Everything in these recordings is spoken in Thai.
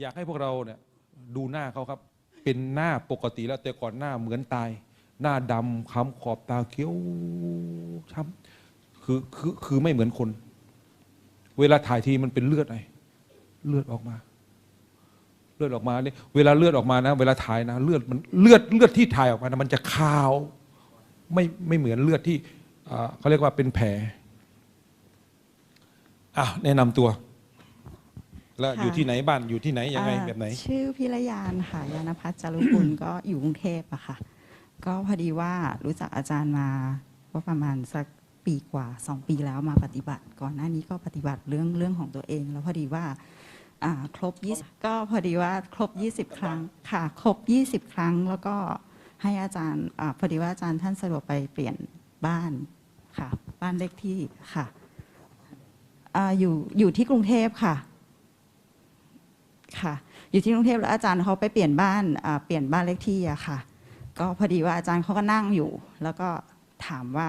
อยากให้พวกเราเนี่ยดูหน้าเขาครับ เป็นหน้าปกติแล้วแต่ก่อนหน้าเหมือนตาย หน้าดำค้ำขอบตาเขียวช้ำคือคือคือไม่เหมือนคน เวลาถ่ายทีมันเป็นเลือดไอเลือดออกมา เลือดออกมาเนี่ยเวลาเลือดออกมานะ เวลาถ่ายนะ เลือดมันเลือดเลือดที่ถ่ายออกมานะมันจะขาวไม่ไม่เหมือนเลือดที่อ่าเขาเรียกว่าเป็นแผลอะแนะนำตัว แล้วค่ะ อยู่ที่ไหนบ้านอยู่ที่ไหนยังไงอ่าแบบไหน ชื่อพิรยานค่ะ ยานพัฒน์จารุกุล ก็อยู่กรุงเทพอะค่ะ ก็พอดีว่ารู้จักอาจารย์มาว่าประมาณสักปีกว่าสองปีแล้วมาปฏิบัติ ก่อนหน้านี้ก็ปฏิบัติเรื่องเรื่องของตัวเอง แล้วพอดีว่าอ่าครบ20ก็พอดีว่าครบ 20 ครั้งค่ะครบ 20 ครั้งแล้วก็ให้อาจารย์อาพอดีว่าอาจารย์ท่านสะดวกไปเปลี่ยนบ้านค่ะ บ้านเลขที่ค่ะอาอยู่อยู่ที่กรุงเทพค่ะ ค่ะ อยู่ที่กรุงเทพแล้วอาจารย์เขาไปเปลี่ยนบ้านอ่าเปลี่ยนบ้านเลขที่อะค่ะ ก็พอดีว่าอาจารย์เขาก็นั่งอยู่ แล้วก็ถามว่า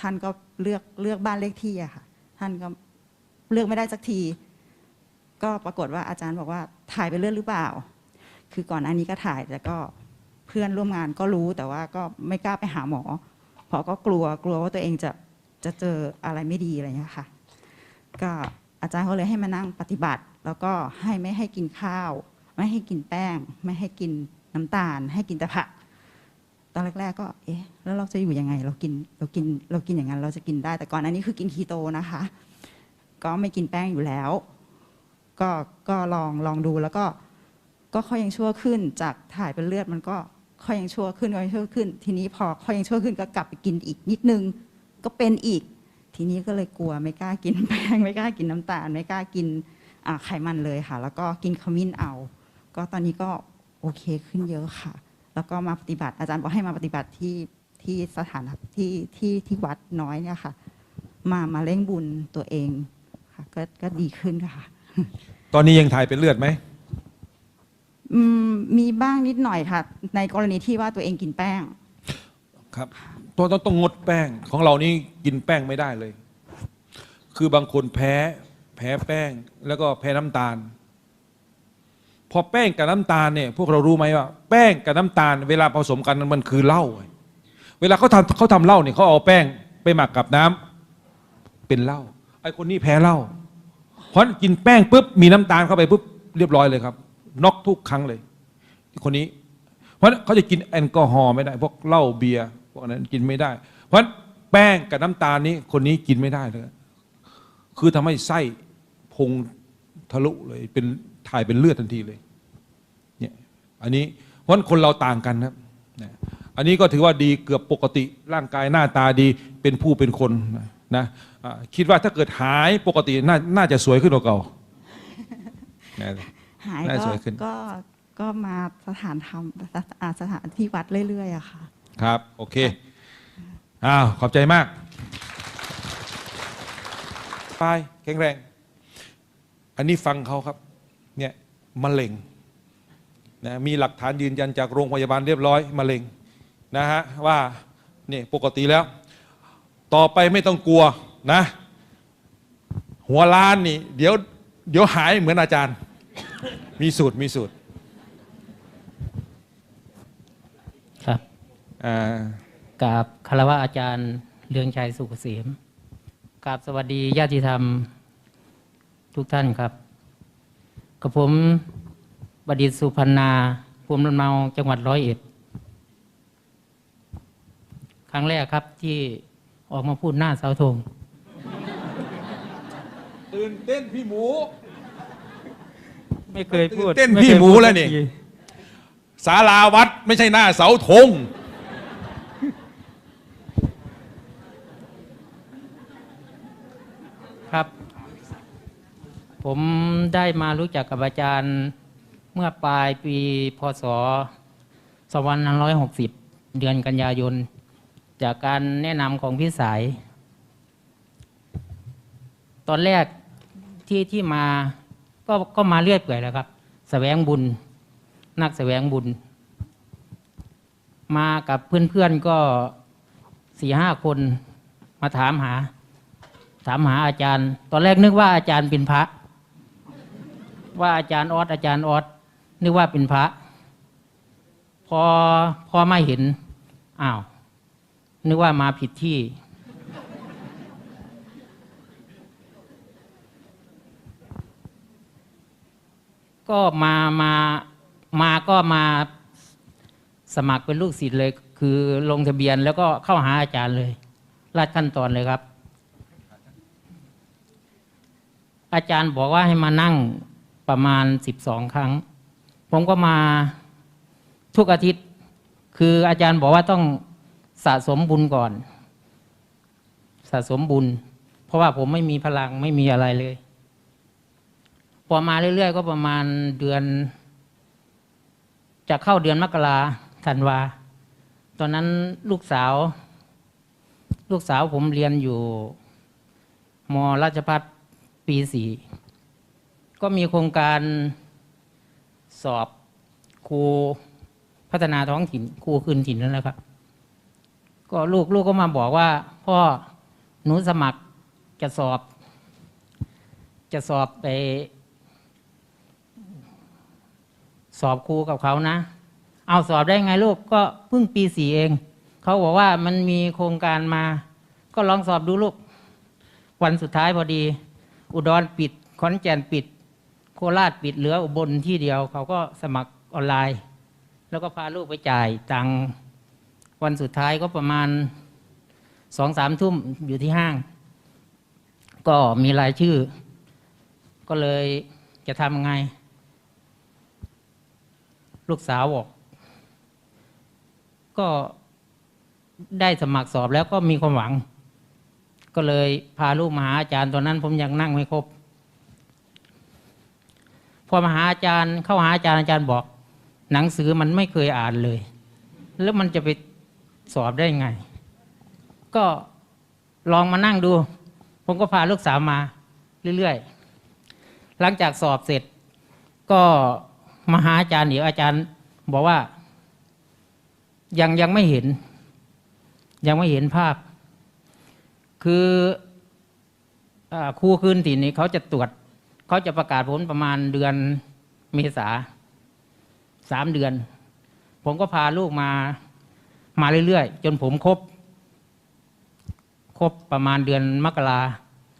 ท่านก็เลือกเลือกบ้านเลขที่อะค่ะ ท่านก็เลือกไม่ได้สักที ก็ปรากฏว่าอาจารย์บอกว่าถ่ายไปเลือดหรือเปล่า คือก่อนหน้านี้ก็ถ่ายแต่ก็เพื่อนร่วมงานก็รู้แต่ว่าก็ไม่กล้าไปหาหมอ เพราะก็กลัวกลัวว่าตัวเองจะจะเจออะไรไม่ดีอะไรอย่างเงี้ยค่ะ ก็อาจารย์เขาเลยให้มานั่งปฏิบัติ แล้วก็ให้ไม่ให้กินข้าว ไม่ให้กินแป้ง ไม่ให้กินน้ำตาล ให้กินแต่ผัก ตอนแรก ๆ ก็ เอ๊ะ แล้วเราจะอยู่ยังไง เรากินเรากินเรากินอย่างนั้น เราจะกินได้แต่ก่อนอันนี้คือกินคีโตนะคะ ก็ไม่กินแป้งอยู่แล้ว ก็ก็ลองลองดูแล้วก็ ก็ค่อยยังชั่วขึ้นจากถ่ายเป็นเลือดมันก็ค่อยยังชั่วขึ้นค่อยยังชั่วขึ้น ทีนี้พอค่อยยังชั่วขึ้นก็กลับไปกินอีกนิดนึง ก็เป็นอีก ทีนี้ก็เลยกลัวไม่กล้ากินแป้งไม่กล้ากินน้ำตาล ไม่กล้ากิน ไขมันเลยค่ะ แล้วก็กินขมิ้นเอา ก็ตอนนี้ก็โอเคขึ้นเยอะค่ะ แล้วก็มาปฏิบัติอาจารย์บอกให้มาปฏิบัติที่ที่สถานที่ที่ที่วัดน้อยเนี่ยค่ะ มามาเร่งบุญตัวเองค่ะก็ก็ดีขึ้นค่ะ ตอนนี้ยังถ่ายเป็นเลือดไหมอืมมีบ้างนิดหน่อยค่ะ ในกรณีที่ว่าตัวเองกินแป้ง ครับต้องต้องต้องงดแป้งของเรานี่กินแป้งไม่ได้เลย คือบางคนแพ้ แพ้แป้งแล้วก็แพ้น้ำตาล พอแป้งกับน้ำตาลเนี่ยพวกเรารู้ไหมว่า แป้งกับน้ำตาล เวลาผสมกันมันคือเหล้าเวลาเขาทำเขาทำเหล้าเนี่ยเขาเอาแป้งไปหมักกับน้ำเป็นเหล้าไอ้คนนี้แพ้เหล้าเพราะกินแป้งปุ๊บมีน้ำตาลเข้าไปปุ๊บเรียบร้อยเลยครับน็อกทุกครั้งเลยคนนี้ เพราะเขาจะกินแอลกอฮอล์ไม่ได้พวกเหล้าเบียร์พวกนั้นกินไม่ได้ เพราะแป้งกับน้ำตาลนี้คนนี้กินไม่ได้เลยคือทำให้ไส้ พุงทะลุเลยเป็นถ่ายเป็นเลือดทันทีเลยเนี่ยอันนี้เพราะฉะนั้นคนเราต่างกันครับนะอันนี้ก็ถือว่าดีเกือบปกติร่างกายหน้าตาดีเป็นผู้เป็นคนนะนะอ่าคิดว่าถ้าเกิดหายปกติน่าน่าจะสวยขึ้นกว่าเก่านะหายน่าก็สวยขึ้นก็ก็มาสถานธรรมอ่าสถานที่วัดเรื่อยๆอะค่ะครับโอเคอ้าวขอบใจมากไปแข็งแรง อันนี้ฟังเขาครับเนี่ยมะเร็งนะมีหลักฐานยืนยันจากโรงพยาบาลเรียบร้อยมะเร็งนะฮะว่าเนี่ยปกติแล้ว ต่อไปไม่ต้องกลัวนะ หัวล้านนี่ เดี๋ยวเดี๋ยวหายเหมือนอาจารย์ มีสูตรมีสูตรครับอ่ากราบคารวะอาจารย์เรืองชัยสุขเกษมกราบสวัสดีญาติธรรม ทุกท่านครับกับผมบดิษฐ์สุพรรณาภูมิลำเนาจังหวัดร้อยเอ็ด ครั้งแรกครับที่ออกมาพูดหน้าเสาธงตื่นเต้นพี่หมู ไม่เคยพูดตื่นเต้นไคยพี่หมูพูดแล้วนี่สักทีศาลาวัดไม่ใช่หน้าเสาธง ครับ ผมได้มารู้จักกับอาจารย์เมื่อปลายปีพศ2560 เดือนกันยายน จากการแนะนำของพี่สาย ตอนแรกที่ที่มาก็ก็มาเรื่อยเปื่อยแล้วครับสแสวงบุญ นักแสวงบุญ มากับเพื่อนๆก็สี่ห้าคนมาถามหา ถามหาอาจารย์ ตอนแรกนึกว่าอาจารย์เป็นพระ ว่าอาจารย์ออสอาจารย์ออสนึกว่าเป็นพระ พอพอไม่เห็นอ้าว นึกว่ามาผิดที่ ก็มามามาก็มาสมัครเป็นลูกศิษย์เลย คือลงทะเบียนแล้วก็เข้าหาอาจารย์เลยลาดขั้นตอนเลยครับ อาจารย์บอกว่าให้มานั่ง ประมาณสิบสองครั้ง ผมก็มาทุกอาทิตย์ คืออาจารย์บอกว่าต้องสะสมบุญก่อน สะสมบุญ เพราะว่าผมไม่มีพลังไม่มีอะไรเลย พอมาเรื่อยๆ ก็ประมาณเดือน จะเข้าเดือนมกราธันวา ตอนนั้นลูกสาว ลูกสาวผมเรียนอยู่ม ราชพัฒปีสี่ ก็มีโครงการสอบครูพัฒนาท้องถิ่นครูคืนถิ่นนั่นแหละครับ ก็ลูกลูกก็มาบอกว่า พ่อหนูสมัครจะสอบ จะสอบไปสอบครูกับเขานะ เอาสอบได้ไงลูกก็เพิ่งปีสี่เอง เขาบอกว่ามันมีโครงการมา ก็ลองสอบดูลูก วันสุดท้ายพอดี อุดรปิด ขอนแก่นปิด โคราชปิดเหลืออุบลที่เดียว เขาก็สมัครออนไลน์ แล้วก็พาลูกไปจ่ายตังวันสุดท้ายก็ประมาณสองสามทุ่มอยู่ที่ห้าง ก็มีรายชื่อ ก็เลยจะทำไง ลูกสาวบอก ก็ได้สมัครสอบแล้วก็มีความหวัง ก็เลยพาลูกมาหาอาจารย์ตอนนั้นผมยังนั่งไม่ครบ พอมาหาอาจารย์เข้าหาอาจารย์อาจารย์บอก หนังสือมันไม่เคยอ่านเลย แล้วมันจะไปสอบได้ไง ก็ลองมานั่งดู ผมก็พาลูกสาวมาเรื่อยๆ หลังจากสอบเสร็จ ก็มาหาอาจารย์เดี๋ยวอาจารย์บอกว่า ยังยังไม่เห็น ยังไม่เห็นภาพ คืออครูคืนถิ่นนี่เขาจะตรวจ เขาจะประกาศผลประมาณเดือนเมษาสามเดือน ผมก็พาลูกมามาเรื่อยๆ จนผมครบ ครบประมาณเดือนมกรา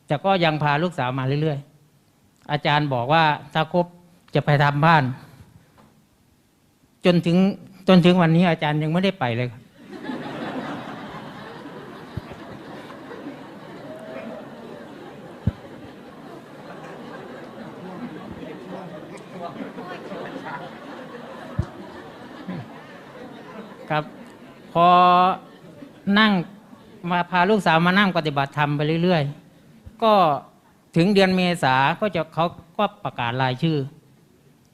แต่ก็ยังพาลูกสาวมาเรื่อยๆ อาจารย์บอกว่าถ้าครบจะไปทำบ้าน จนถึงจนถึงวันนี้อาจารย์ยังไม่ได้ไปเลยครับ พอนั่งมาพาลูกสาวมานั่งปฏิบัติธรรมไปเรื่อย ๆ ก็ถึงเดือนเมษาก็จะเขาก็ประกาศรายชื่อ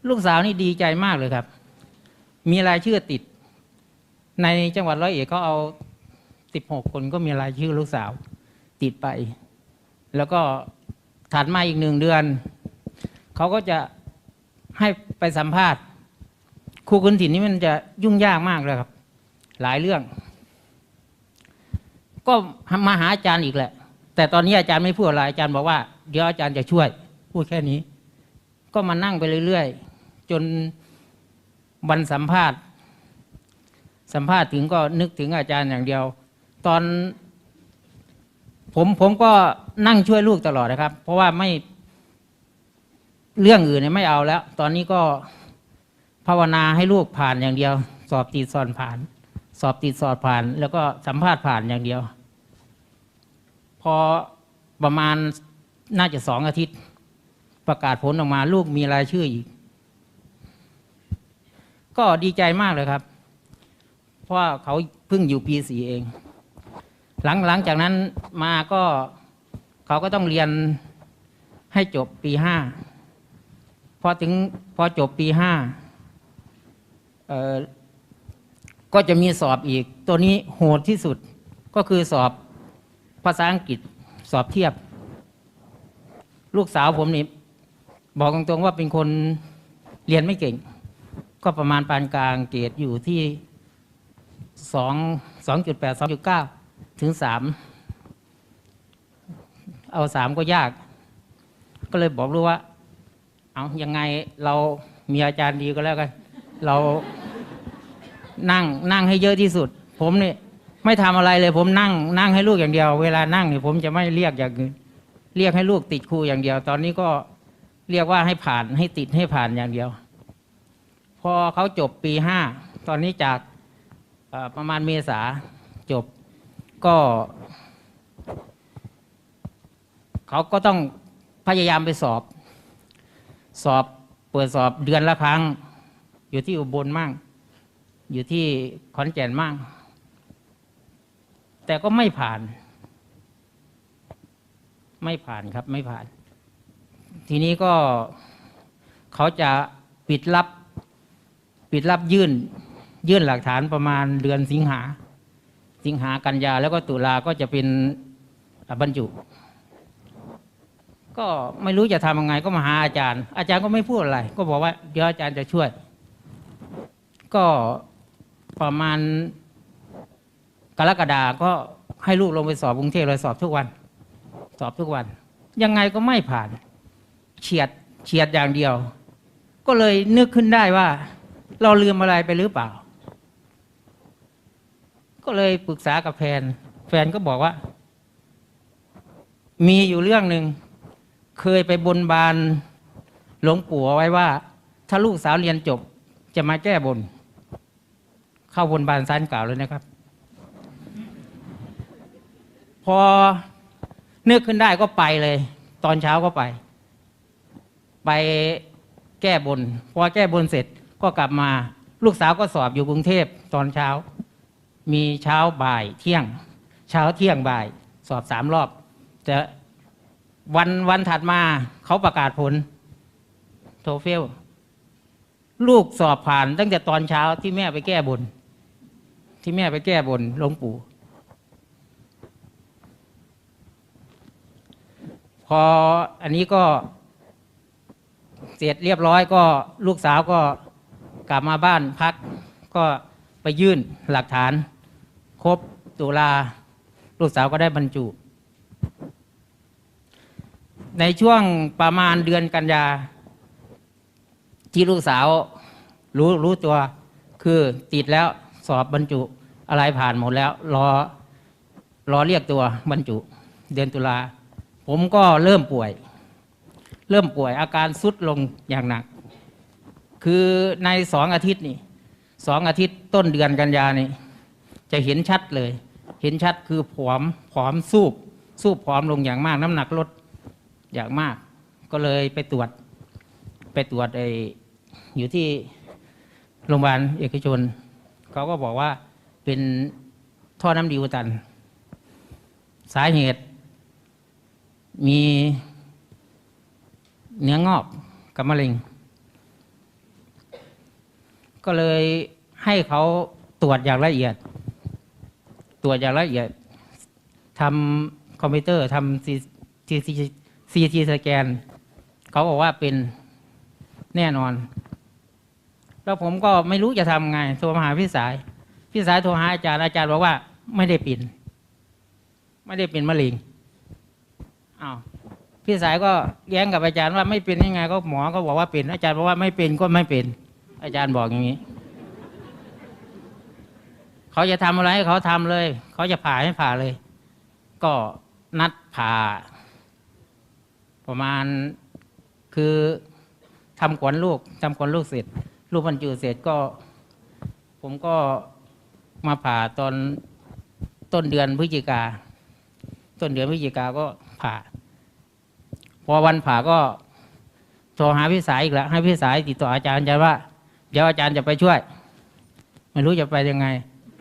ลูกสาวนี่ดีใจมากเลยครับ มีรายชื่อติด ในจังหวัดร้อยเอ็ดเขาเอาสิบหกคนก็มีรายชื่อลูกสาว ติดไป แล้วก็ถัดมาอีกหนึ่งเดือน เขาก็จะให้ไปสัมภาษณ์ครูคุณถิ่นนี่มันจะยุ่งยากมากเลยครับ หลายเรื่อง ก็มาหาอาจารย์อีกแหละ แต่ตอนนี้อาจารย์ไม่พูดอะไรอาจารย์บอกว่าเดี๋ยวอาจารย์จะช่วย พูดแค่นี้ ก็มานั่งไปเรื่อยๆ จนวันสัมภาษณ์ สัมภาษณ์ถึงก็นึกถึงอาจารย์อย่างเดียว ตอน ผมผมก็นั่งช่วยลูกตลอดนะครับ เพราะว่าไม่เรื่องอื่นเนี่ยไม่เอาแล้ว ตอนนี้ก็ภาวนาให้ลูกผ่านอย่างเดียว สอบติดสอนผ่าน สอบติดสอบผ่าน แล้วก็สัมภาษณ์ผ่านอย่างเดียว พอประมาณน่าจะสองอาทิตย์ ประกาศผลออกมา ลูกมีรายชื่ออีก ก็ดีใจมากเลยครับ เพราะเขาเพิ่งอยู่ปีสี่เอง หลังหลังจากนั้นมาก็เขาก็ต้องเรียนให้จบปีห้าพอถึงพอจบปีห้า ก็จะมีสอบอีก ตัวนี้โหดที่สุดก็คือสอบภาษาอังกฤษสอบเทียบ ลูกสาวผมนี่บอกตรงๆว่าเป็นคนเรียนไม่เก่ง ก็ประมาณปานกลางเกรดอยู่ที่สองสองจุดแปดสองจุดเก้าถึงสามเอาสามก็ยาก ก็เลยบอกลูกว่า เอายังไงเรามีอาจารย์ดีก็แล้วกัน เรา นั่งนั่งให้เยอะที่สุด ผมเนี่ยไม่ทำอะไรเลย ผมนั่ง นั่งให้ลูกอย่างเดียว เวลานั่งเนี่ยผมจะไม่เรียกอย่างอื่นเรียกให้ลูกติดครูอย่างเดียว ตอนนี้ก็เรียกว่าให้ผ่านให้ติดให้ผ่านอย่างเดียว พอเขาจบปีห้าตอนนี้จากประมาณเมษาจบก็เขาก็ต้องพยายามไปสอบ สอบเปิดสอบเดือนละครั้ง อยู่ที่อุบลมั่ง อยู่ที่ขอนแก่นมั่งแต่ก็ไม่ผ่าน ไม่ผ่านครับ ไม่ผ่าน ทีนี้ก็เขาจะปิดรับ ปิดรับยื่น ยื่นหลักฐานประมาณเดือนสิงหา สิงหากันยาแล้วก็ตุลาก็จะเป็นบรรจุ ก็ไม่รู้จะทำยังไง ก็มาหาอาจารย์ อาจารย์ก็ไม่พูดอะไร ก็บอกว่าเดี๋ยวอาจารย์จะช่วย ก็ ประมาณกรกฎาก็ให้ลูกลงไปสอบกรุงเทพเลยสอบทุกวัน สอบทุกวัน ยังไงก็ไม่ผ่านเฉียดเฉียดอย่างเดียว ก็เลยนึกขึ้นได้ว่า เราลืมอะไรไปหรือเปล่า ก็เลยปรึกษากับแฟน แฟนก็บอกว่า มีอยู่เรื่องหนึ่งเคยไปบนบานหลวงปู่ไว้ว่า ถ้าลูกสาวเรียนจบจะมาแก้บน เข้าบนบานซานกล่าวเลยนะครับ พอนึกขึ้นได้ก็ไปเลย ตอนเช้าก็ไป ไปแก้บน พอแก้บนเสร็จก็กลับมา ลูกสาวก็สอบอยู่กรุงเทพตอนเช้า มีเช้าบ่ายเที่ยง เช้าเที่ยงบ่าย สอบสามรอบ จะวันวันถัดมาเขาประกาศผล โทเฟล ลูกสอบผ่านตั้งแต่ตอนเช้าที่แม่ไปแก้บน ที่แม่ไปแก้บนหลวงปู่ พออันนี้ก็ เสร็จเรียบร้อยก็ลูกสาวก็กลับมาบ้านพัก ก็ไปยื่นหลักฐาน ครบตุลา ลูกสาวก็ได้บรรจุ ในช่วงประมาณเดือนกันยา ที่ลูกสาวรู้รู้ตัวคือติดแล้ว สอบบรรจุอะไรผ่านหมดแล้ว รอรอเรียกตัวบรรจุ เดือนตุลา ผมก็เริ่มป่วย เริ่มป่วยอาการสุดลงอย่างหนัก คือในสองอาทิตย์นี่สองอาทิตย์ต้นเดือนกันยานี่ จะเห็นชัดเลย เห็นชัดคือผอมผอมสูบสูบผอมลงอย่างมาก น้ำหนักลดอย่างมาก ก็เลยไปตรวจ ไปตรวจไออยู่ที่โรงพยาบาลเอกชน เขาก็บอกว่าเป็นท่อน้ำดีอุตัน สาเหตุ มีเนื้องอกกับมะเร็ง ก็เลยให้เขาตรวจอย่างละเอียด ตรวจอย่างละเอียดทำคอมพิวเตอร์ทำซีซีซีทีสแกน เขาบอกว่าเป็นแน่นอน แล้วผมก็ไม่รู้จะทำไงโทรมาหาพี่สาย พี่สายโทรหาอาจารย์อาจารย์บอกว่า ไม่ได้เป็นไม่ได้เป็นมะเร็งอ้าวพี่สายก็แย้งกับอาจารย์ว่าไม่เป็นยังไง ก็หมอก็บอกว่าเป็นอาจารย์บอกว่าไม่เป็นก็ไม่เป็น อาจารย์บอกอย่างนี้ เขาจะทำอะไรให้เขาทำเลย เขาจะผ่าให้ผ่าเลย ก็นัดผ่า ประมาณคือทำขวัญลูกทำขวัญลูกเสร็จ ลูกบรรจุเสร็จก็ ผมก็มาผ่าตอนต้นเดือนพฤศจิกา ต้นเดือนพฤศจิกาก็ผ่า พอวันผ่าก็โทรหาพี่สายอีกแล้วให้พี่สายติดต่ออาจารย์อาจารย์ว่า เดี๋ยวอาจารย์จะไปช่วย ไม่รู้จะไปยังไง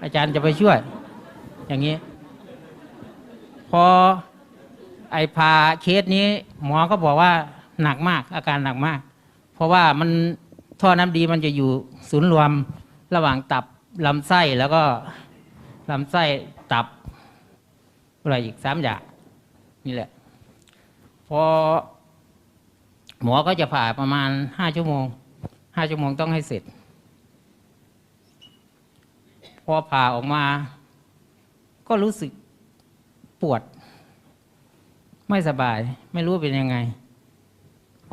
อาจารย์จะไปช่วย อย่างนี้ พอไอ้ผ่าเคสนี้ หมอก็บอกว่าหนักมาก อาการหนักมาก เพราะว่ามัน ท่อน้ำดีมันจะอยู่ศูนย์รวมระหว่างตับลำไส้แล้วก็ลำไส้ตับอะไรอีกสามอย่างนี่แหละ พอ หมอก็จะผ่าประมาณห้าชั่วโมงห้าชั่วโมงต้องให้เสร็จ พอผ่าออกมา ก็รู้สึกปวด ไม่สบาย ไม่รู้เป็นยังไง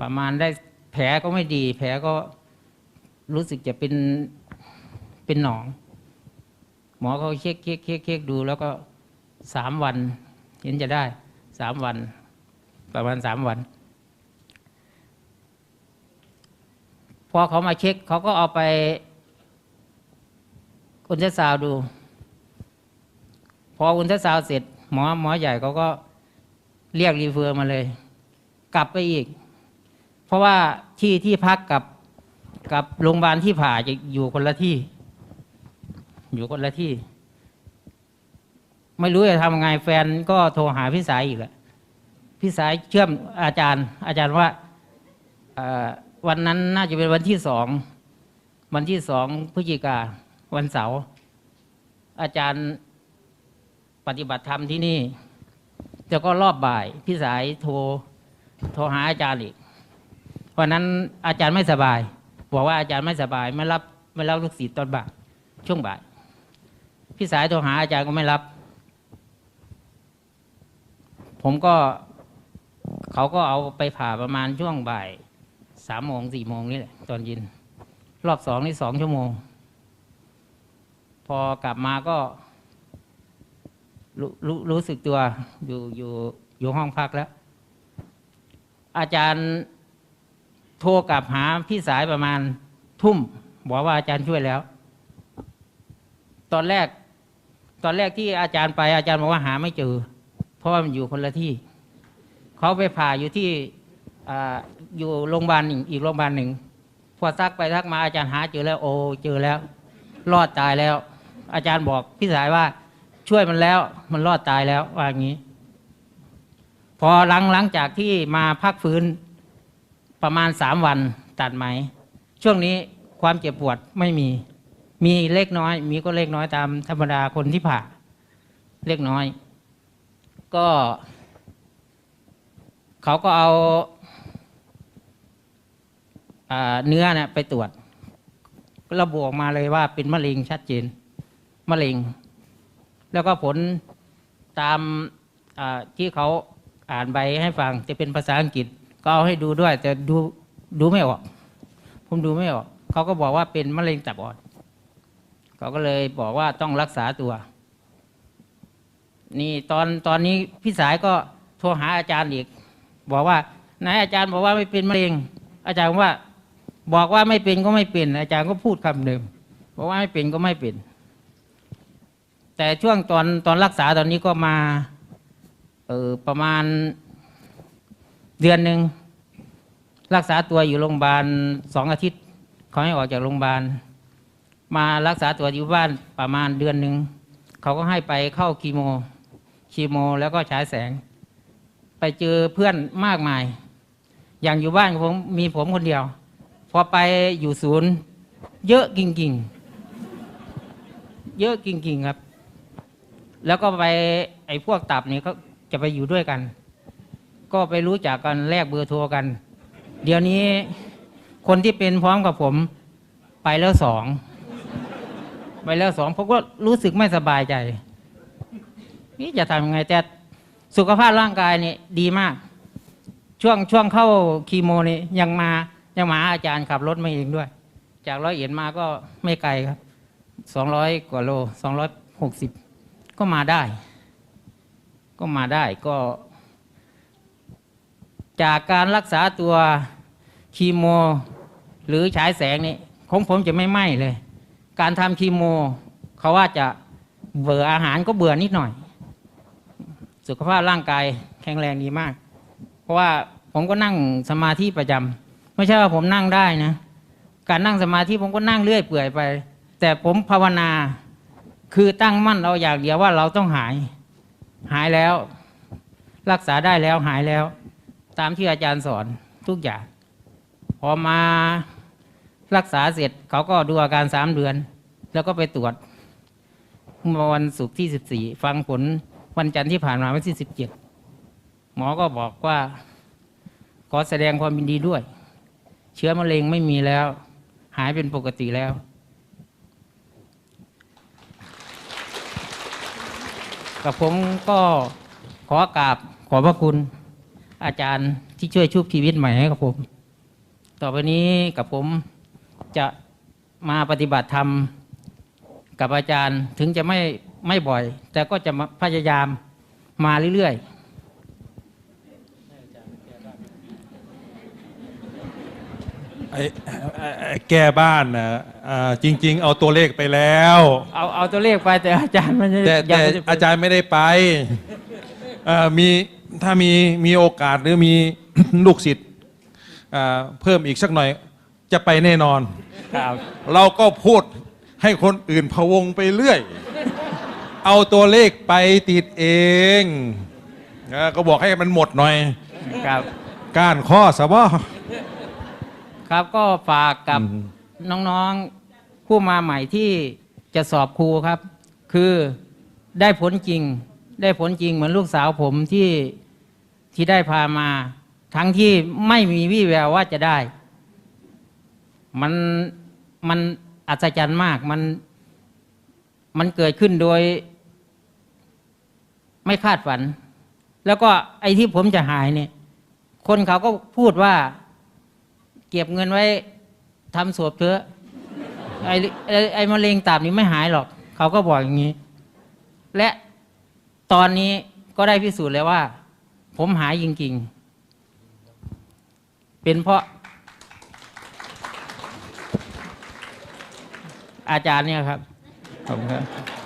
ประมาณได้แผลก็ไม่ดี แผลก็ รู้สึกจะเป็นเป็นหนอง หมอเขาเช็คเช็คเช็คเช็คดู แล้วก็สามวัน เห็นจะได้สามวัน ประมาณสามวัน พอเขามาเช็คเขาก็เอาไปอุลตราซาวดู พออุลตราซาวเสร็จ หมอหมอใหญ่เขาก็เรียกรีเฟอร์มาเลย กลับไปอีก เพราะว่าที่ที่พักกับ กับโรงพยาบาลที่ผ่าจะอยู่คนละที่ อยู่คนละที่ ไม่รู้จะทำไงแฟนก็โทรหาพี่สายอีกแหละพี่สายเชื่อมอาจารย์ อาจารย์ว่าวันนั้นน่าจะเป็นวันที่สองวันที่สองพฤศจิกาวันเสาร์อาจารย์ปฏิบัติธรรมที่นี่แล้วก็รอบบ่าย พี่สายโทรโทรหาอาจารย์อีกวันนั้นอาจารย์ไม่สบาย บอกว่าอาจารย์ไม่สบายไม่รับไม่รับลูกศิษย์ตอนบ่ายช่วงบ่ายพี่สายโทรหาอาจารย์ก็ไม่รับ ผมก็ เขาก็เอาไปผ่าประมาณช่วงบ่ายสามโมงสี่โมงนี่แหละตอนเย็น รอบสองนี่สองชั่วโมง พอกลับมาก็รรู้รู้สึกตัวอยู่อยู่อยู่ห้องพักแล้ว อาจารย์ โทรกลับหาพี่สายประมาณทุ่ม บอกว่าอาจารย์ช่วยแล้ว ตอนแรก ตอนแรกที่อาจารย์ไป อาจารย์บอกว่าหาไม่เจอ เพราะว่ามันอยู่คนละที่ เขาไปผ่าอยู่ที่ออยู่โรงพยาบาลอีกโรงพยาบาลหนึ่งพอซักไปซักมาอาจารย์หาเจอแล้ว โอ้เจอแล้ว รอดตายแล้ว อาจารย์บอกพี่สายว่าช่วยมันแล้ว มันรอดตายแล้วว่าอย่างนี้ พอหลังหลังจากที่มาพักฟื้น ประมาณสามวันตัดไหม ช่วงนี้ความเจ็บปวดไม่มี มีเล็กน้อย มีก็เล็กน้อยตามธรรมดาคนที่ผ่า เล็กน้อย ก็ เขาก็เอาอเนื้อเนี่ยไปตรวจระบุออกมาเลยว่าเป็นมะเร็งชัดเจนมะเร็ง แล้วก็ผลตามที่เขาอ่านใบให้ฟังจะเป็นภาษาอังกฤษ ก็เอาให้ดูด้วย แต่ดูดูไม่ออก ผมดูไม่ออก เขาก็บอกว่าเป็นมะเร็งตับอ่อน เขาก็เลยบอกว่าต้องรักษาตัว นี่ตอนตอนนี้พี่สายก็โทรหาอาจารย์อีก บอกว่าไหนอาจารย์บอกว่าไม่เป็นมะเร็ง อาจารย์ว่า บอกว่าไม่เป็นก็ไม่เป็น อาจารย์ก็พูดคำเดิมบอกว่าไม่เป็นก็ไม่เป็น แต่ช่วงตอนตอนรักษาตอนนี้ก็มาเออประมาณ เดือนหนึ่งรักษาตัวอยู่โรงพยาบาลสองอาทิตย์เขาให้ออกจากโรงพยาบาล มารักษาตัวอยู่บ้านประมาณเดือนหนึ่งเขาก็ให้ไปเข้าคีโมคีโม แล้วก็ฉายแสง ไปเจอเพื่อนมากมาย อย่างอยู่บ้านผมมีผมคนเดียว พอไปอยู่ศูนย์ เยอะจริงๆ เยอะจริงๆครับ แล้วก็ไปไอ้พวกตับนี่ก็จะไปอยู่ด้วยกัน ก็ไปรู้จักกันแลกเบอร์โทรกัน เดี๋ยวนี้คนที่เป็นพร้อมกับผมไปแล้วสองไปแล้วสองผมก็รู้สึกไม่สบายใจ นี่จะทำยังไงแต่สุขภาพร่างกายนี่ดีมาก ช่วงช่วงเข้าคีโมนี่ยังมายังมาอาจารย์ขับรถมาเองด้วย จากร้อยเอ็ดมาก็ไม่ไกลครับสองร้อยกว่าโลสองร้อยหกสิบก็มาได้ ก็มาได้ก็ จากการรักษาตัวคีโม หรือฉายแสงนี่ของผมจะไม่ไหม้เลย การทำคีโม เขาว่าจะเบื่ออาหารก็เบื่อนิดหน่อย สุขภาพร่างกายแข็งแรงดีมาก เพราะว่าผมก็นั่งสมาธิประจำไม่ใช่ว่าผมนั่งได้นะ การนั่งสมาธิผมก็นั่งเรื่อยเปื่อยไป แต่ผมภาวนาคือตั้งมั่นเอาอย่างเดียวว่าเราต้องหาย หายแล้ว รักษาได้แล้วหายแล้ว ตามที่อาจารย์สอนทุกอย่าง พอมารักษาเสร็จเขาก็ดูอาการสามเดือน แล้วก็ไปตรวจเมื่อวันศุกร์ที่สิบสี่ฟังผลวันจันทร์ที่ผ่านมาวันที่สิบเจ็ดหมอก็บอกว่า ขอแสดงความยินดีด้วย เชื้อมะเร็งไม่มีแล้ว หายเป็นปกติแล้ว กับผมก็ขอกราบขอบพระคุณ อาจารย์ที่ช่วยชุบชีวิตใหม่ให้กับผม ต่อไปนี้กับผมจะมาปฏิบัติธรรมกับอาจารย์ถึงจะไม่ไม่บ่อย แต่ก็จะมาพยายามมาเรื่อยไอ้ไอ้ไอ้แก้บ้านนะอ่าจริง ๆ เอาตัวเลขไปแล้วๆเอาเอาตัวเลขไปแต่อาจารย์มันแต่ยังแต่ไม่ได้อาจารย์ไม่ได้ไปเอ่อมี ถ้ามีมีโอกาสหรือมี ลูกศิษย์อ่าเพิ่มอีกสักหน่อยจะไปแน่นอน ครับ เราก็พูดให้คนอื่นพะวงไปเรื่อย เอาตัวเลขไปติดเองเออก็บอกให้มันหมดหน่อย ครับก้านข้อสะบอครับก็ฝากกับอืม น้องๆผู้มาใหม่ที่จะสอบครูครับ คือได้ผลจริง ได้ผลจริงเหมือนลูกสาวผมที่ที่ได้พามา ทั้งที่ไม่มีวี่แววว่าจะได้ มันมันอัศจรรย์มากมันมันเกิดขึ้นโดย ไม่คาดฝัน แล้วก็ไอ้ที่ผมจะหายเนี่ย คนเขาก็พูดว่า เก็บเงินไว้ทำศพเถอะไอ้ไอ้ไอ้มะเร็งตับนี่ไม่หายหรอก เขาก็บอกอย่างนี้ และ ตอนนี้ก็ได้พิสูจน์แล้วว่า ผมหายจริงๆ เป็นเพราะ อาจารย์เนี่ยครับขอบคุณครับ